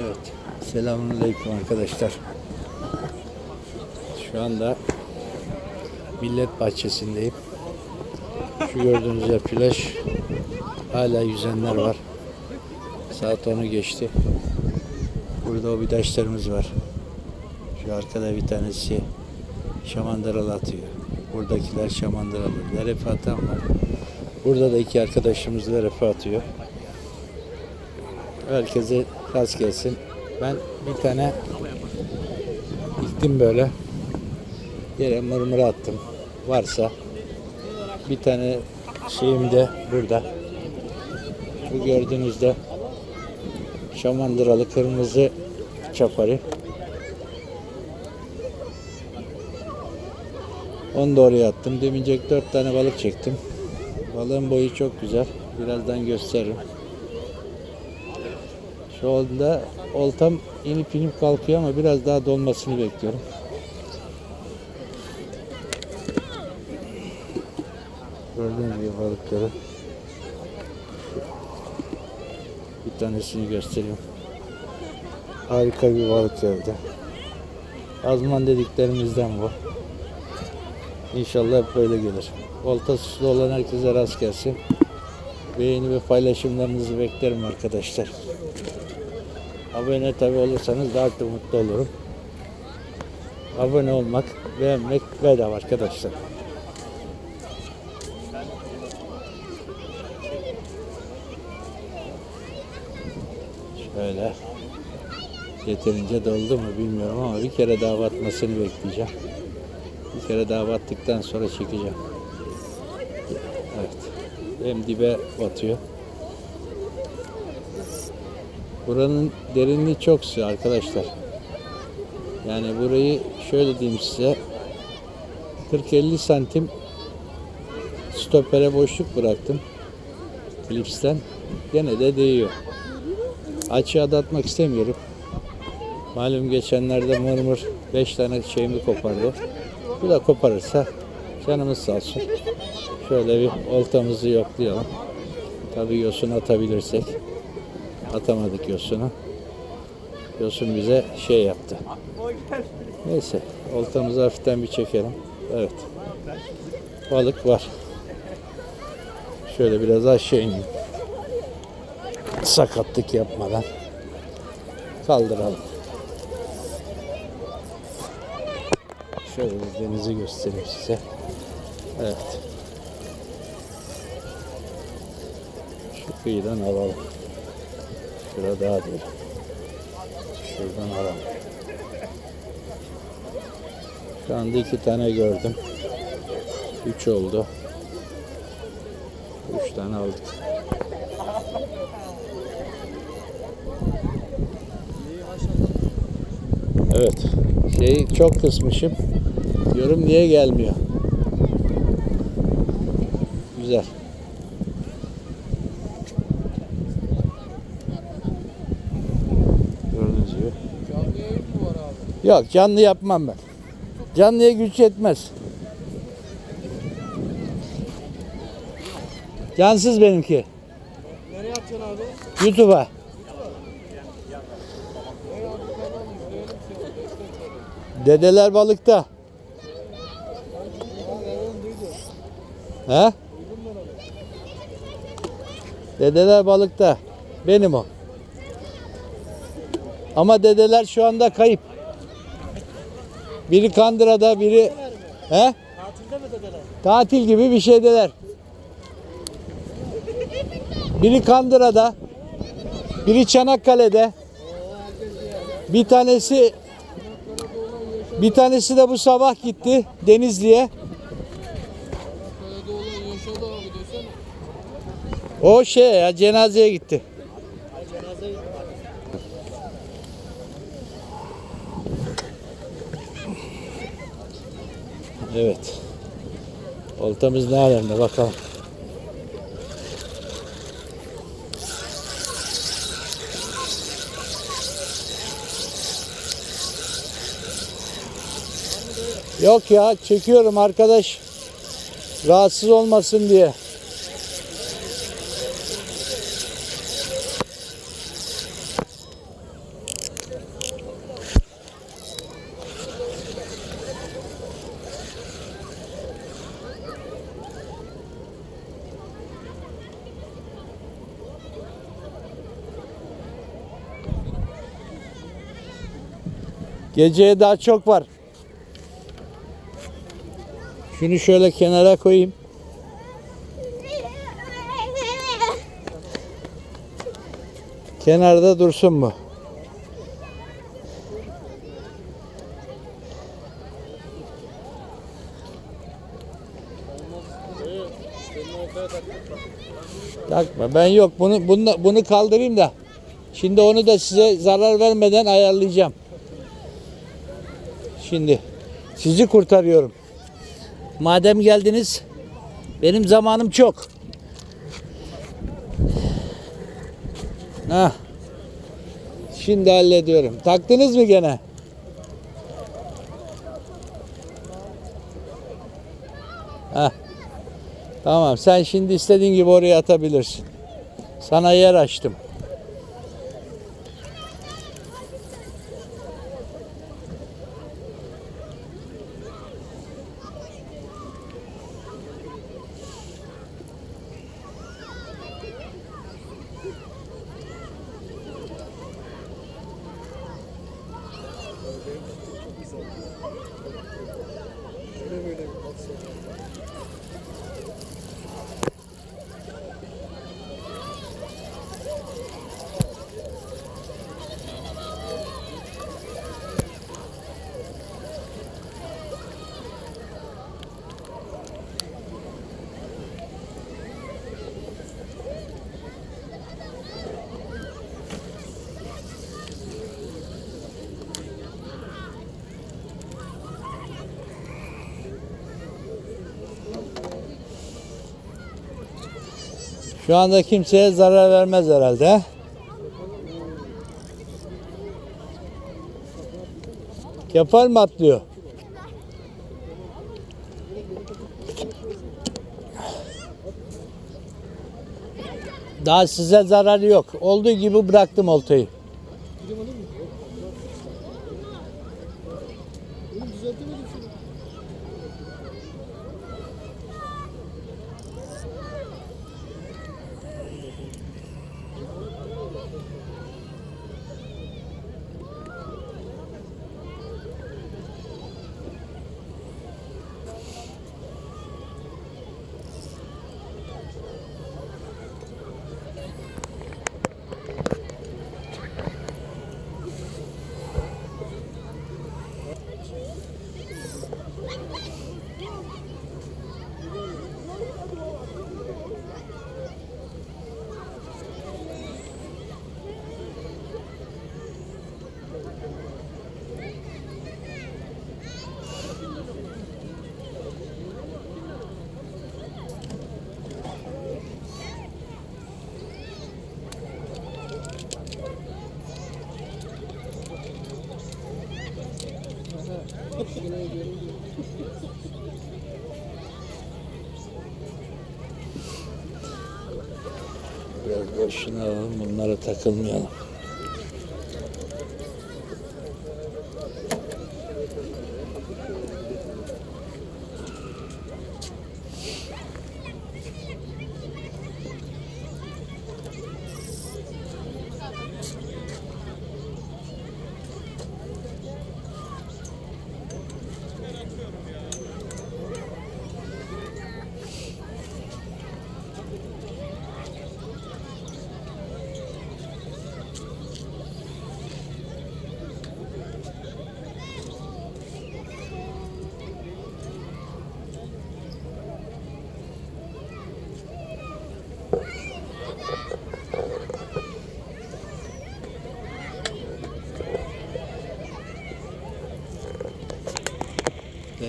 Evet. Selamünaleyküm arkadaşlar. Şu anda Millet Bahçesi'ndeyim. Şu gördüğünüz plaj. Hala yüzenler var. Saat 10'u geçti. Burada o bidaşlarımız var. Şu arkada bir tanesi şamandıralı atıyor. Buradakiler şamandıralı. Lerefe atan var. Burada da iki arkadaşımız lerefe atıyor. Herkese rast gelsin. Ben bir tane diktim böyle. Yere mırmıra attım. Varsa bir tane şeyim de burada. Bu gördüğünüzde şamandıralı kırmızı çapari. Onu da oraya attım. Demincek dört tane balık çektim. Balığın boyu çok güzel. Birazdan gösteririm. Şu anda oltam inip inip kalkıyor ama biraz daha dolmasını bekliyorum. Gördüğünüz gibi balıkları. Bir tanesini göstereyim. Harika bir balık geldi. Azman dediklerimizden bu. İnşallah böyle gelir. Olta suslu olan herkese rast gelsin. Beğeni ve paylaşımlarınızı beklerim arkadaşlar. Abone tabi olursanız daha çok mutlu olurum. Abone olmak, beğenmek bedava arkadaşlar. Şöyle. Yeterince doldu mu bilmiyorum ama bir kere daha batmasını bekleyeceğim. Bir kere daha battıktan sonra çekeceğim. Evet. Hem dibe batıyor. Buranın derinliği çok su arkadaşlar. Yani burayı şöyle diyeyim size 40-50 santim stopere boşluk bıraktım. Klipsten. Gene de değiyor. Açığa da atmak istemiyorum. Malum geçenlerde mırmır 5 tane şeyimi kopardı. Bu da koparırsa canımız sağ olsun. Şöyle bir oltamızı yoklayalım. Tabii yosun atabilirsek. Atamadık yosunu. Yosun bize şey yaptı. Neyse oltamızı hafiften bir çekelim. Evet. Balık var. Şöyle biraz aşağı ineyim. Sakatlık yapmadan kaldıralım. Şöyle bir denizi göstereyim size. Evet. Şu kıyıdan alalım. Şurada daha değil. Şuradan alalım. Şu anda iki tane gördüm. Üç oldu. Üç tane aldık. Evet. Şeyi çok kısmışım. Yorum niye gelmiyor? Güzel. Gibi. Canlı yayın mı var abi? Yok canlı yapmam ben. Canlıya güç yetmez. Cansız benimki. Nereye yapacaksın abi? YouTube'a. Dedeler balıkta. He? Dedeler balıkta. Benim o. Ama dedeler şu anda kayıp. Biri Kandıra'da, biri he? Tatilde mi dedeler? Tatil gibi bir şeydeler. Biri Kandıra'da, biri Çanakkale'de. Bir tanesi bir tanesi de bu sabah gitti Denizli'ye. O şey ya cenazeye gitti. Evet. Oltamız ne alemde bakalım. Yok ya çekiyorum arkadaş. Rahatsız olmasın diye. Geceye daha çok var. Şunu şöyle kenara koyayım. Kenarda dursun bu. Takma. Ben yok. Bunu bunu bunu kaldırayım da. Şimdi onu da size zarar vermeden ayarlayacağım. Şimdi sizi kurtarıyorum. Madem geldiniz benim zamanım çok. Ha. Şimdi hallediyorum. Taktınız mı gene? Ha. Tamam sen şimdi istediğin gibi oraya atabilirsin. Sana yer açtım. Şu anda kimseye zarar vermez herhalde. Kefal mi atlıyor? Daha size zararı yok. Olduğu gibi bıraktım oltayı. Boşuna bunlara takılmayalım.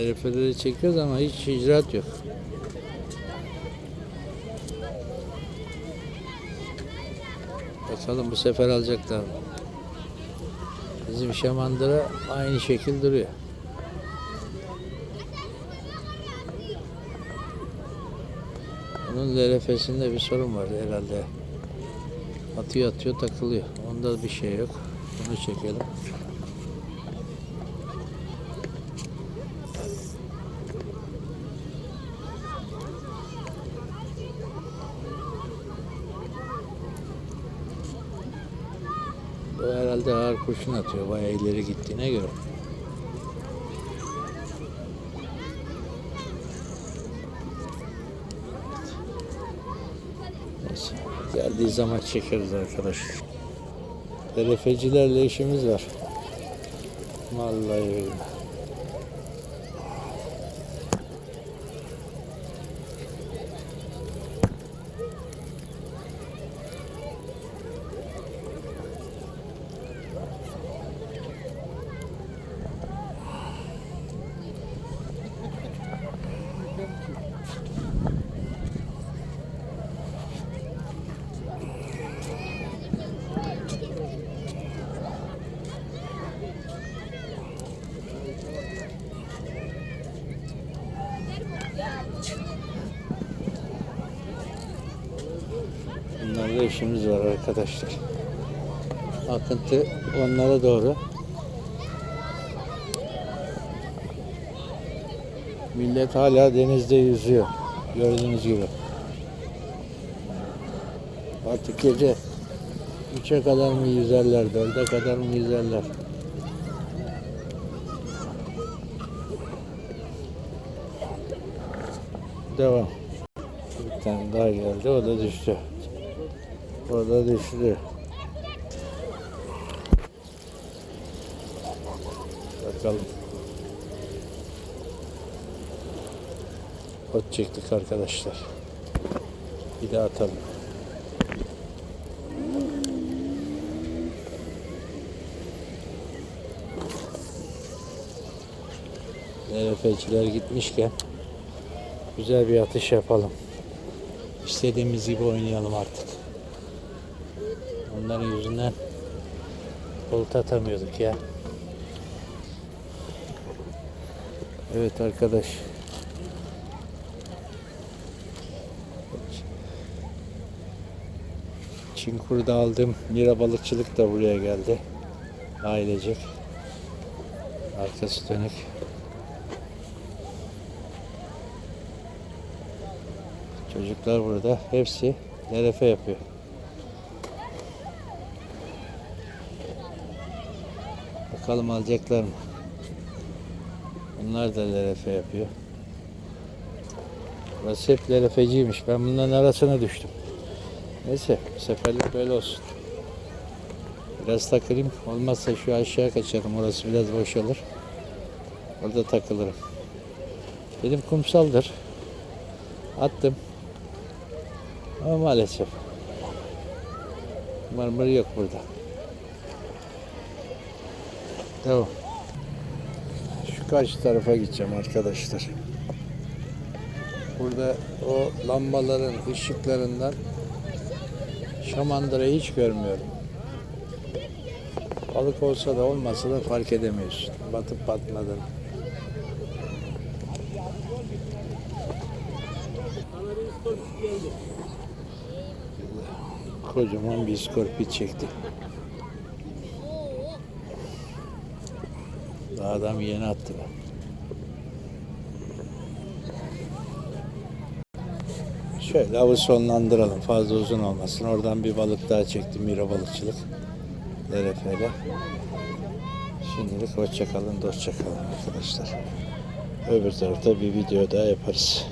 De çekiyoruz ama hiç icraat yok. Bakalım bu sefer alacaklar mı? Bizim şamandıra aynı şekil duruyor. Bunun LRF'sinde bir sorun var herhalde. Atıyor atıyor takılıyor. Onda bir şey yok. Bunu çekelim. herhalde ağır kurşun atıyor. Bayağı ileri gittiğine göre. Neyse. Geldiği zaman çekeriz arkadaş. Terefecilerle işimiz var. Vallahi öyle. İşimiz var arkadaşlar. Akıntı onlara doğru. Millet hala denizde yüzüyor. Gördüğünüz gibi. Artık gece 3'e kadar mı yüzerler, 4'e kadar mı yüzerler? Devam. Bir tane daha geldi, o da düştü. O da. Bakalım. Ot çektik arkadaşlar. Bir daha atalım. LF'ciler gitmişken güzel bir atış yapalım. İstediğimiz gibi oynayalım artık. Onların yüzünden bolt atamıyorduk ya. Evet arkadaş. Çinkur'da aldığım lira balıkçılık da buraya geldi. Ailecek. Arkası dönük. Çocuklar burada. Hepsi LRF yapıyor. Bakalım alacaklar mı? Bunlar da LRF yapıyor. Burası hep LRF'ciymiş. Ben bunların arasına düştüm. Neyse bu seferlik böyle olsun. Biraz takılayım. Olmazsa şu aşağı kaçarım. Orası biraz boş olur. Orada takılırım. Dedim kumsaldır. Attım. Ama maalesef. Marmara yok burada. Devam. Şu karşı tarafa gideceğim arkadaşlar. Burada o lambaların ışıklarından şamandırayı hiç görmüyorum. Balık olsa da olmasa da fark edemiyorsun. Batıp batmadığını. Kocaman bir iskorpit çekti. Daha adam yeni attı. be. Şöyle avı sonlandıralım. Fazla uzun olmasın. Oradan bir balık daha çektim. Miro balıkçılık. LRF'yle. Şimdilik hoşça kalın, dostça kalın arkadaşlar. Öbür tarafta bir video daha yaparız.